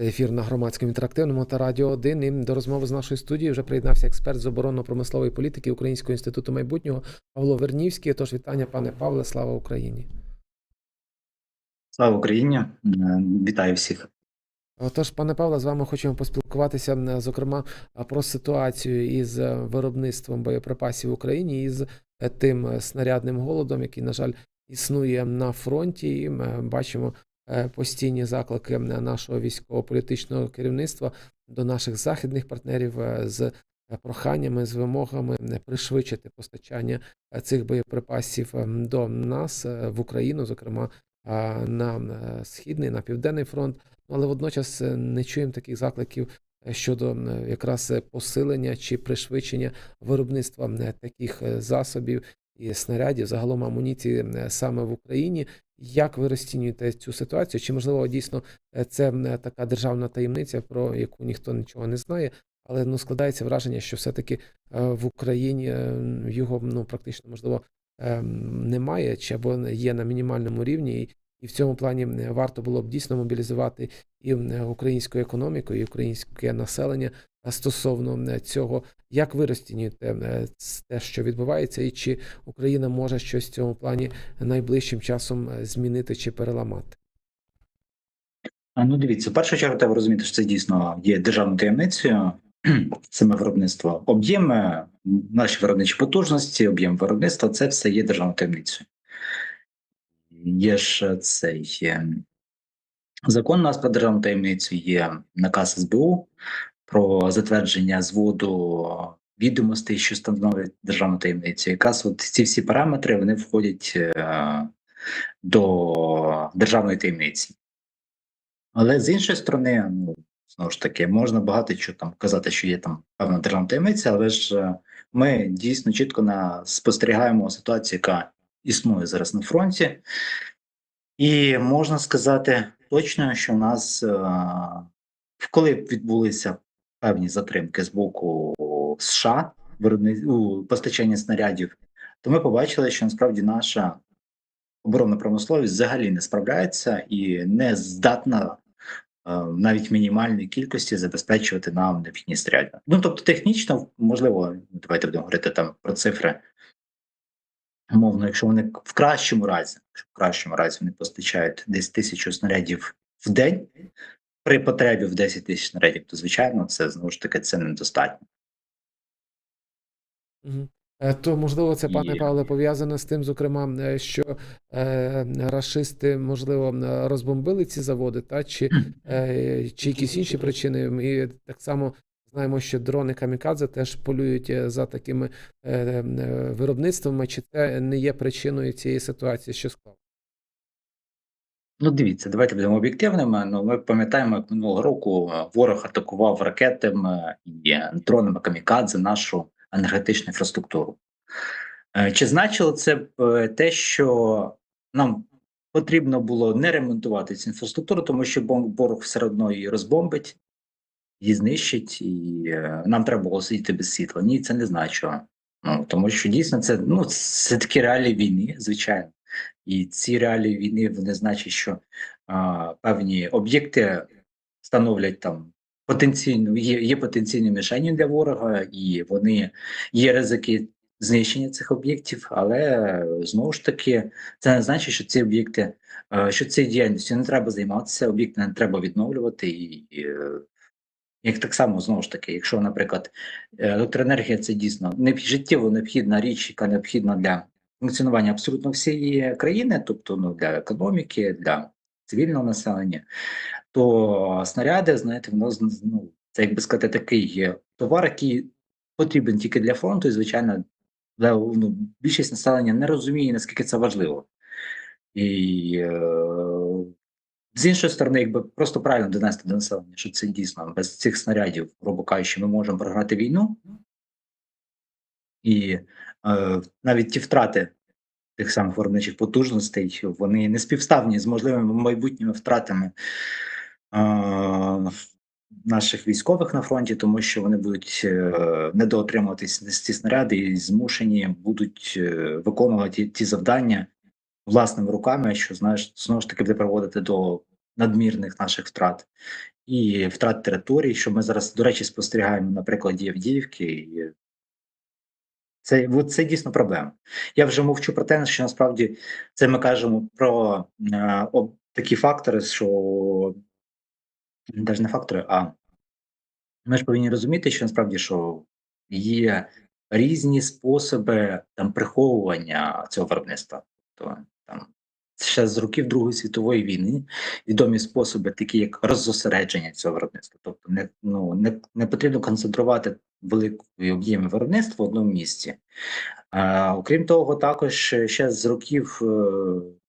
Це ефір на громадському інтерактивному та радіо 1. І до розмови з нашою студією вже приєднався експерт з оборонно-промислової політики Українського інституту майбутнього Павло Вернівський. Тож вітання, пане Павле, слава Україні. Слава Україні! Вітаю всіх. Отож, пане Павле, з вами хочемо поспілкуватися, зокрема, про ситуацію із е, виробництвом боєприпасів в Україні із е, тим е, снарядним голодом, який, на жаль, існує на фронті. І ми бачимо постійні заклики нашого військово-політичного керівництва до наших західних партнерів е, з е, проханнями, з вимогами пришвидшити постачання е, цих боєприпасів до нас е, в Україну, зокрема на е, східний, на південний фронт. Але водночас е, не чуємо таких закликів е, щодо е, якраз е, посилення чи пришвидшення виробництва е, таких е, засобів і снарядів, загалом амуніції е, саме в Україні. Як ви розцінюєте цю ситуацію? Чи можливо дійсно е, це е, така державна таємниця, про яку ніхто нічого не знає? Але ну складається враження, що все-таки е, в Україні його ну практично можливо немає, чи або є на мінімальному рівні, і, в цьому плані варто було б дійсно мобілізувати і українську економіку, і українське населення стосовно е, цього. Як ви розцінюєте е, те, що відбувається, і чи Україна може щось в цьому плані найближчим часом е, змінити чи переламати? Ну, дивіться, в першу чергу треба розуміти, що це дійсно є державною таємницею. Саме виробництво, об'єм, е, наші виробничі потужності, об'єм виробництва це все є державною таємницею. Є ж цей е, закон у нас про державну таємницю, є наказ СБУ про затвердження зводу відомостей, що становить державну таємницю. Якраз от ці всі параметри вони входять е, до державної таємниці. Але з іншої сторони, ну знову ж таки, можна багато чого там казати, що є там певна державна таємниця, але ж е, ми дійсно чітко на спостерігаємо ситуацію, яка існує зараз на фронті, і можна сказати точно, що в нас, е, коли відбулися певні затримки з боку США у постачанні снарядів, то ми побачили, що насправді наша оборонна промисловість взагалі не справляється і не здатна е, навіть в мінімальній кількості забезпечувати нам необхідні снаряди. Ну тобто, технічно, можливо, давайте будемо говорити там про цифри. Умовно, якщо вони в кращому разі, в кращому разі вони постачають десь тисячу снарядів в день при потребі в 10 тисяч снарядів, то звичайно це знову ж таки це недостатньо. Е, То можливо, це, пане Павле, пов'язано з тим, зокрема, е, що е, рашисти, можливо, розбомбили ці заводи, та чи, е, чи якісь інші причини. І так само знаємо, що дрони камікадзе теж полюють е, за такими е, виробництвами. Чи це не є причиною цієї ситуації, що склалося? Ну, дивіться, давайте будемо об'єктивними. Ну, ми пам'ятаємо, як минулого року е, ворог атакував ракетами і е, дронами камікадзе нашу енергетичну інфраструктуру. Е, Чи значило це е, те, що нам потрібно було не ремонтувати цю інфраструктуру, тому що ворог все одно її розбомбить, її знищить, і е, нам треба було сидіти без світла? Ні, це не значило. Ну, тому що дійсно це, ну, це такі реалії війни, звичайно. І ці реалії війни вони значать, що а, певні об'єкти становлять там потенційну, є, є потенційною мішенью для ворога, і вони є ризики знищення цих об'єктів, але знову ж таки це не значить, що ці об'єкти, що цією діяльністю не треба займатися, об'єкти не треба відновлювати і. і як так само знову ж таки, якщо, наприклад, електроенергія це дійсно не життєво необхідна річ, яка необхідна для функціонування абсолютно всієї країни, тобто ну, для економіки, для цивільного населення, то снаряди, знаєте, воно ну, це як би сказати, такий товар, який потрібен тільки для фронту, і звичайно, для, ну, більшість населення не розуміє, наскільки це важливо. І е, з іншої сторони, якби просто правильно донести до населення, що це дійсно без цих снарядів, грубо кажучи, ми можемо програти війну. І е, навіть ті втрати тих самих виробничих потужностей, вони не співставні з можливими майбутніми втратами е, наших військових на фронті, тому що вони будуть е, недоотримуватись ці снаряди і змушені будуть е, виконувати ті завдання власними руками, що знаєш, знову ж таки буде приводити до надмірних наших втрат і втрат територій, що ми зараз, до речі, спостерігаємо на прикладі Авдіївки. І це, це дійсно проблема. Я вже мовчу про те, що насправді це ми кажемо про е, об, такі фактори, що навіть не фактори, а ми ж повинні розуміти, що насправді що є різні способи там приховування цього виробництва. Тобто ще з років Другої світової війни відомі способи, такі як роззосередження цього виробництва. Тобто не, ну, не, не потрібно концентрувати великий об'єми виробництва в одному місці. А, окрім того, також ще з років е,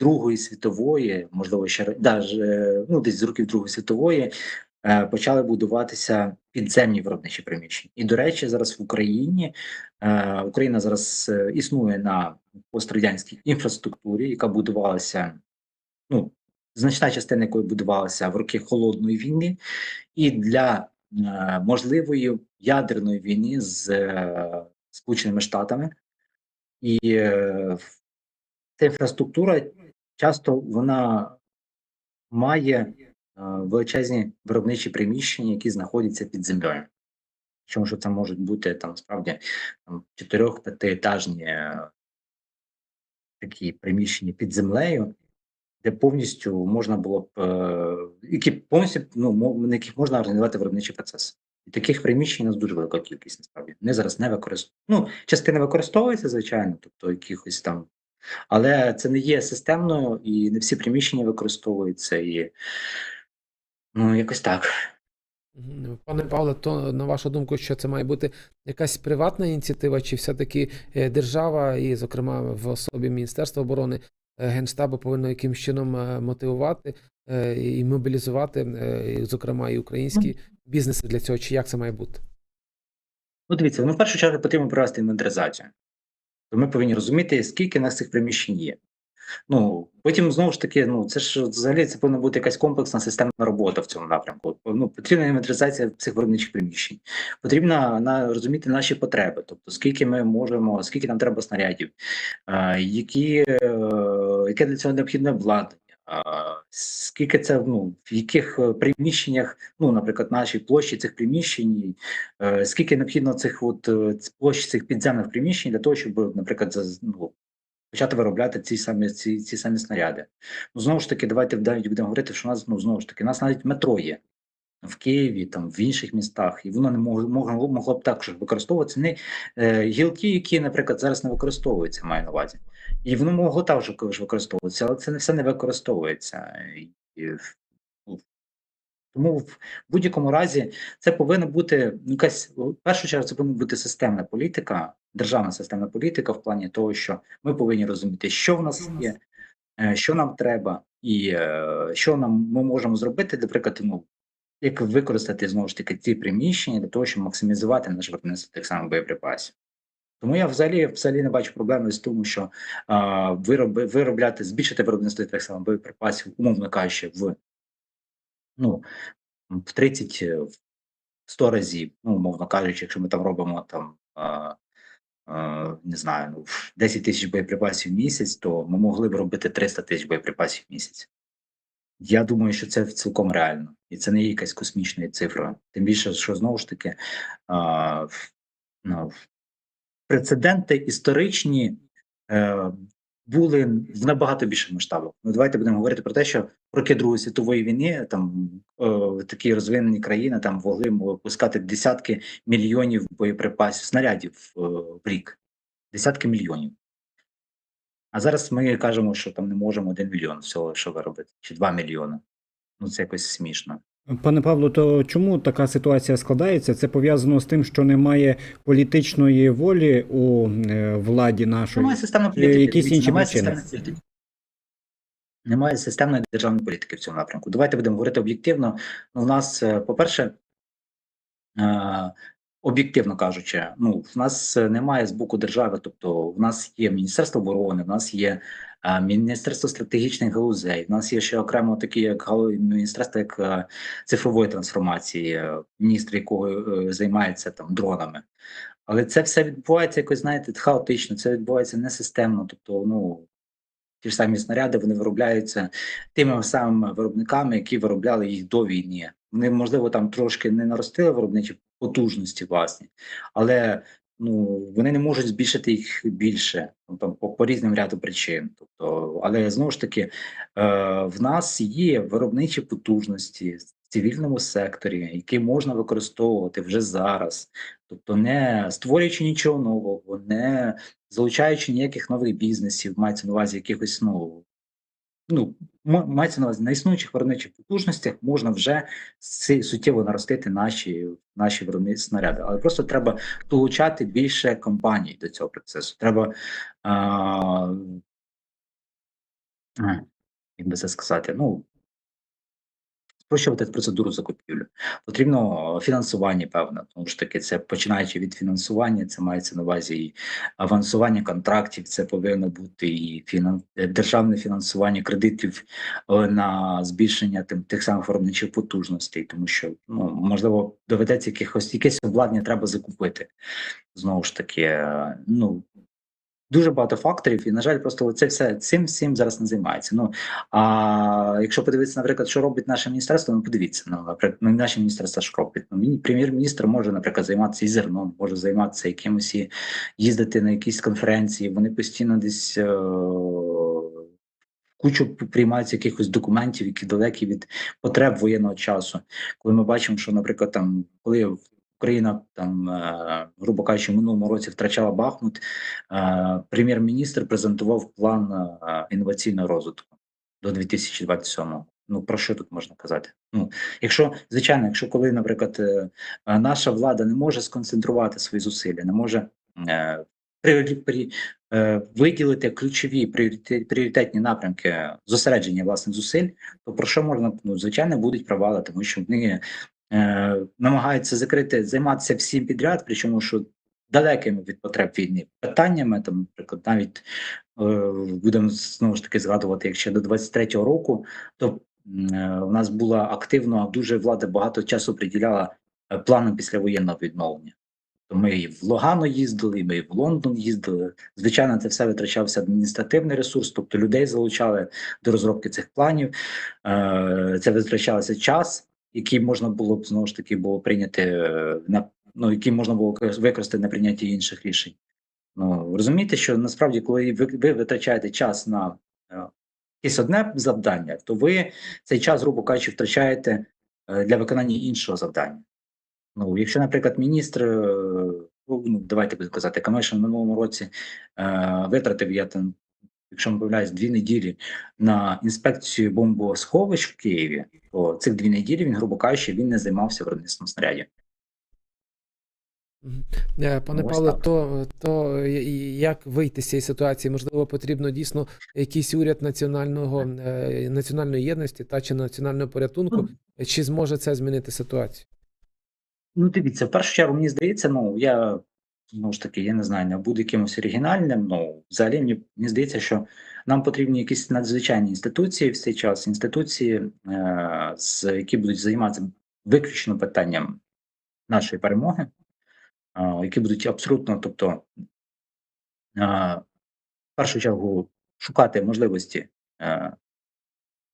Другої світової, можливо, ще да, е, ну, десь з років Другої світової, почали будуватися підземні виробничі приміщення. І, до речі, зараз в Україні е, Україна зараз е, існує на пострадянській інфраструктурі, яка будувалася, ну, значна частина якої будувалася в роки холодної війни, і для е, можливої ядерної війни з е, Сполученими Штатами. І е, ця інфраструктура часто вона має е, величезні виробничі приміщення, які знаходяться під землею. Чому що це можуть бути там справді там, чотирьох-п'ятиетажні е, такі приміщення під землею, де повністю можна було б е, які повністю ну на яких можна організувати виробничий процес. І таких приміщень у нас дуже велика кількість насправді. Вони зараз не використовують. Ну, частина використовується, звичайно, тобто якихось там, але це не є системною, і не всі приміщення використовуються, і ну якось так. Пане Павле, то на вашу думку, що це має бути якась приватна ініціатива, чи все-таки е, держава, і, зокрема, в особі Міністерства оборони, е, Генштабу повинно якимось чином е, мотивувати і мобілізувати, зокрема, і українські бізнеси для цього, чи як це має бути? Ну, дивіться, ну в першу чергу потрібно провести інвентаризацію. То ми повинні розуміти, скільки в нас цих приміщень є. Ну, потім знову ж таки, ну це ж взагалі це повинна бути якась комплексна системна робота в цьому напрямку. Ну, потрібна інвентаризація цих виробничих приміщень. Потрібно на, розуміти наші потреби, тобто скільки ми можемо, скільки нам треба снарядів, е, які, е, яке для цього необхідне обладнання. Скільки це ну в яких е, приміщеннях, ну наприклад, наші площі цих приміщень, е, скільки необхідно цих от е, площ цих підземних приміщень для того, щоб, наприклад, ну, почати виробляти ці самі ці, ці самі снаряди. Ну знову ж таки, давайте навіть будемо говорити, що у нас ну знову ж таки, у нас навіть метро є в Києві, там в інших містах, і воно не могло могло, б також використовуватися не е, гілки, які, наприклад, зараз не використовуються, маю на увазі, і воно могло також використовуватися, але це не все не використовується. І, тому в будь-якому разі це повинна бути якась в першу чергу, це повинна бути системна політика, державна системна політика в плані того, що ми повинні розуміти, що в нас є, е, що нам треба, і е, що нам ми можемо зробити, наприклад, ну як використати знову ж таки ці приміщення для того, щоб максимізувати наше виробництво тих самих боєприпасів. Тому я взагалі взагалі не бачу проблеми з тому, що а, вироби, виробляти, збільшити виробництво тих самих боєприпасів, умовно кажучи, в ну в 30 е, в 100 разів, ну умовно кажучи, якщо ми там робимо там. Не знаю, ну 10 тисяч боєприпасів в місяць, то ми могли б робити 300 тисяч боєприпасів в місяць. Я думаю, що це цілком реально, і це не є якась космічна цифра. Тим більше, що знову ж таки ну, прецеденти історичні е, були в набагато більших масштабах. Ну, давайте будемо говорити про те, що роки Другої світової війни там е, такі розвинені країни там могли випускати десятки мільйонів боєприпасів, снарядів е, в рік. Десятки мільйонів. А зараз ми кажемо, що там не можемо один мільйон всього що виробити, чи два мільйони. Ну це якось смішно. Пане Павло, то чому така ситуація складається? Це пов'язано з тим, що немає політичної волі у е, владі нашої. Немає системної політики. якісь інші немає причини? системної політики. Немає системної державної політики в цьому напрямку. Давайте будемо говорити об'єктивно. У нас, е, по-перше, е, об'єктивно кажучи, ну в нас е, немає з боку держави, тобто в нас є Міністерство оборони, в нас є е, Міністерство стратегічних галузей, в нас є ще окремо такі, як міністерство як е, цифрової трансформації, е, міністр якого е, займається там дронами. Але це все відбувається якось, знаєте, хаотично, це відбувається несистемно. Тобто, ну ті ж самі снаряди вони виробляються тими самими виробниками, які виробляли їх до війни. Вони, можливо, там трошки не наростили виробничі потужності власні, але ну вони не можуть збільшити їх більше ну, там по, по різним ряду причин. Тобто, але знову ж таки, е, в нас є виробничі потужності в цивільному секторі, які можна використовувати вже зараз, тобто не створюючи нічого нового, не залучаючи ніяких нових бізнесів, мається на увазі якихось ну. Ну, мається на увазі на існуючих виробничих потужностях можна вже суттєво наростити наші, наші виробні снаряди. Але просто треба долучати більше компаній до цього процесу. Треба а, як би це сказати, ну спрощувати процедуру закупівлі. Потрібно фінансування певне, тому ж таки, це починаючи від фінансування, це мається на увазі і авансування контрактів, це повинно бути і фінан... е, державне фінансування кредитів е, на збільшення тим тих самих виробничих потужностей, тому що ну можливо доведеться якихось якесь обладнання треба закупити. Знову ж таки, е, ну дуже багато факторів, і на жаль, просто це все цим всім зараз не займається. Ну а якщо подивитися, наприклад, що робить наше міністерство, ну подивіться, ну наприклад, ну, наше міністерство що робить. Ну, прем'єр-міністр може, наприклад, займатися і зерном, може займатися якимось і їздити на якісь конференції. Вони постійно десь. Е- Кучу приймаються якихось документів, які далекі від потреб воєнного часу. Коли ми бачимо, що, наприклад, там коли Україна там, е, грубо кажучи, в минулому році втрачала Бахмут, е, прем'єр-міністр презентував план е, інноваційного розвитку до 2027-го. Ну про що тут можна казати? Ну, якщо звичайно, якщо коли, наприклад, наша влада не може сконцентрувати свої зусилля, не може е, при, при, виділити ключові пріоритет- пріоритетні напрямки зосередження власних зусиль, то про що можна ну, звичайно будуть провали, тому що вони намагаються закрити, займатися всім підряд, причому що далекими від потреб війни питаннями, там, наприклад, навіть е, будемо знову ж таки згадувати, як ще до 23-го року, то е, у нас була активно дуже влада багато часу приділяла е, планам післявоєнного відновлення. То ми і в Логану їздили, і ми і в Лондон їздили. Звичайно, це все витрачався адміністративний ресурс, тобто людей залучали до розробки цих планів. Е, Це витрачався час, який можна було б знову ж таки було прийняти е, на ну, який можна було використати на прийнятті інших рішень. Ну розумієте, що насправді, коли ви, ви витрачаєте час на е, якесь одне завдання, то ви цей час, грубо кажучи, втрачаєте е, для виконання іншого завдання. Ну, якщо, наприклад, міністр, ну ну, давайте будемо казати, Камишин в минулому році е, витратив я там, якщо не помиляюсь, дві неділі на інспекцію бомбосховищ в Києві, то цих дві неділі він, грубо кажучи, він не займався виробництвом снарядів. Е, Пане Ну, ось Павло, так. то, то як вийти з цієї ситуації? Можливо, потрібно дійсно якийсь уряд національного е, національної єдності та чи національного порятунку, чи зможе це змінити ситуацію? Ну, дивіться, в першу чергу, мені здається, ну я знову ж таки, я не знаю, не буду якимось оригінальним. Ну, взагалі, мені, мені здається, що нам потрібні якісь надзвичайні інституції в цей час, інституції, е, з, які будуть займатися виключно питанням нашої перемоги, які будуть абсолютно, тобто, в першу чергу, шукати можливості. Е,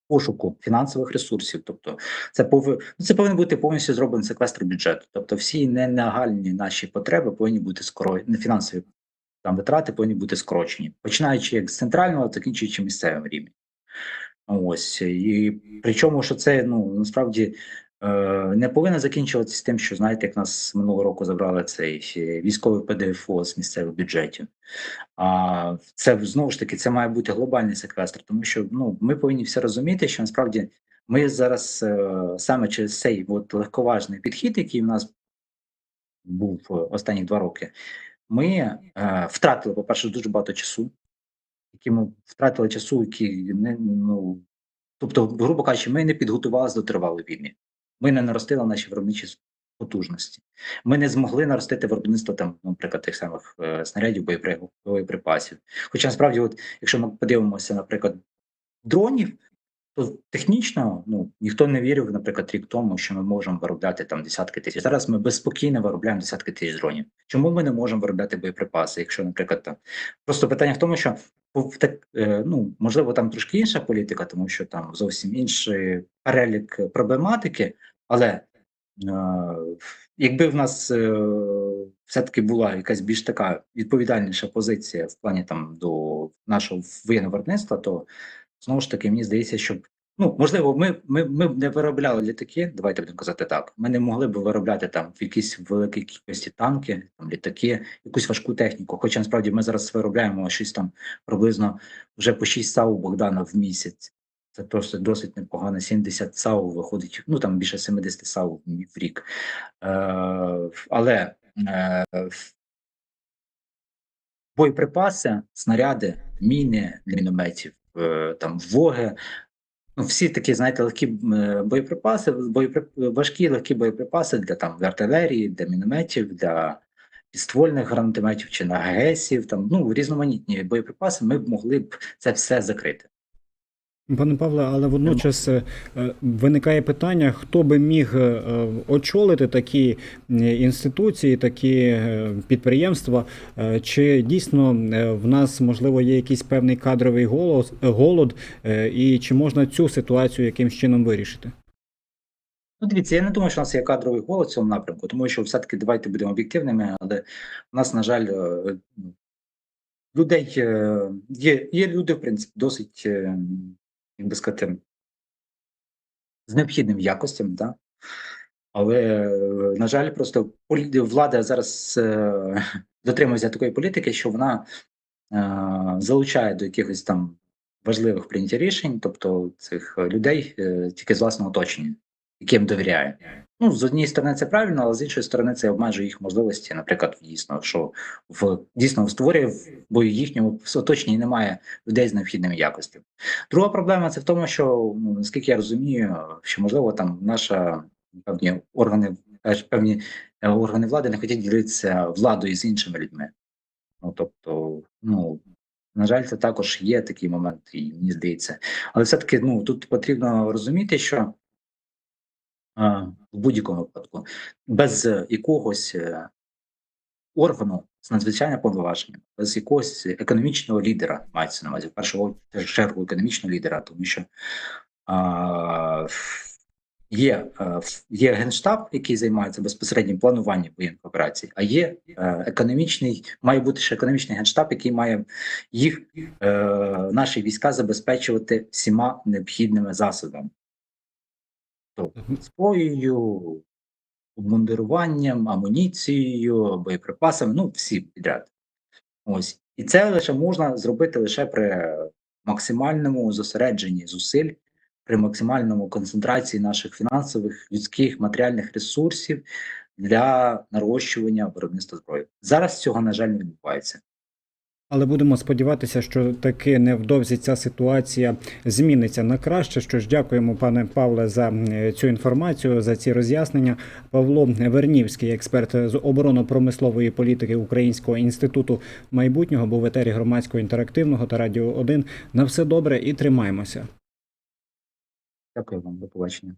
Пошуку фінансових ресурсів, тобто це повинен це повинен бути повністю зроблений секвестр бюджету. Тобто, всі ненагальні наші потреби повинні бути скоро фінансові там витрати повинні бути скорочені, починаючи як з центрального, закінчуючи місцевим рівнем. Ось і причому, що це ну насправді е, не повинно закінчуватися тим, що знаєте, як нас минулого року забрали цей е, військовий ПДФО з місцевих бюджетів. А це знову ж таки це має бути глобальний секвестр, тому що ну ми повинні все розуміти, що насправді ми зараз е, саме через цей от легковажний підхід, який в нас був останні два роки, ми е, втратили, по-перше, дуже багато часу, які ми втратили часу, які не ну тобто, грубо кажучи, ми не підготувалися до тривалої війни. Ми не наростили наші виробничі потужності. Ми не змогли наростити виробництво там, наприклад, тих самих е, снарядів, боєприпасів. Хоча насправді, от, якщо ми подивимося, наприклад, дронів, технічно ну ніхто не вірив, наприклад, рік тому, що ми можемо виробляти там десятки тисяч. Зараз ми безспокійно виробляємо десятки тисяч дронів. Чому ми не можемо виробляти боєприпаси? Якщо, наприклад, там просто питання в тому, що так, е, ну, можливо, там трошки інша політика, тому що там зовсім інший перелік проблематики, але е, якби в нас е, все-таки була якась більш така відповідальніша позиція в плані там до нашого воєнного виробництва, то знову ж таки мені здається, щоб ну можливо, ми, ми, ми б не виробляли літаки. Давайте будемо казати так. Ми не могли б виробляти там в якійсь великій кількості танки, там літаки, якусь важку техніку. Хоча насправді ми зараз виробляємо щось там приблизно вже по 6 САУ Богдана в місяць. Це просто досить непогано. 70 САУ виходить, ну там більше 70 САУ в рік. Е, але е, боєприпаси, снаряди, міни для мінометів, там воги. Ну, всі такі, знаєте, легкі е, боєприпаси, боєприп... важкі легкі боєприпаси для там для артилерії, для мінометів, для підствольних гранатометів чи на ГЕСів, там ну різноманітні боєприпаси, ми б могли б це все закрити. Пане Павле, але водночас е, е, виникає питання, хто би міг е, очолити такі інституції, такі підприємства, чи дійсно в нас можливо є якийсь певний кадровий голос, голод, і чи можна цю ситуацію якимсь чином вирішити? Ну, дивіться, я не думаю, що у нас є кадровий голод в цьому напрямку, тому що все-таки давайте будемо об'єктивними, але у нас, на жаль, людей є, є люди, в принципі, досить, е, як би сказати, з необхідними якостями, да? але, е, на жаль, просто влада зараз е, дотримується такої політики, що вона е, залучає до якихось там важливих прийняття рішень, тобто цих людей тільки з власного оточення яким довіряє. Ну, з однієї сторони, це правильно, але з іншої сторони, це обмежує їх можливості. Наприклад, дійсно, що в дійсно створює, бо в їхньому оточенні немає людей з необхідними якостями. Друга проблема це в тому, що ну, наскільки я розумію, що можливо там наша певні органи, е, певні е, органи влади не хочуть ділитися владою з іншими людьми. Ну тобто, ну. На жаль, це також є такий момент, і мені здається. Але все-таки ну тут потрібно розуміти, що в будь-якому випадку, без е, якогось е, органу з надзвичайним повноваженням, без якогось економічного лідера, мається на увазі в першу чергу економічного лідера, тому що а, є, е, є генштаб, який займається безпосереднім плануванням воєнних операцій, а є економічний, має бути ще економічний генштаб, який має їх е, наші війська забезпечувати всіма необхідними засобами тобто зброєю, обмундируванням, амуніцією, боєприпасами, ну всі підряд. Ось. І це лише можна зробити лише при максимальному зосередженні зусиль, при максимальному концентрації наших фінансових, людських, матеріальних ресурсів для нарощування виробництва зброї. Зараз цього, на жаль, не відбувається. Але будемо сподіватися, що таки невдовзі ця ситуація зміниться на краще. Що ж, дякуємо, пане Павле, за цю інформацію, за ці роз'яснення. Павло Вернівський, експерт з оборонно-промислової політики Українського інституту майбутнього, був в етері громадського інтерактивного та радіо 1. На все добре і тримаємося. Дякую вам, до побачення.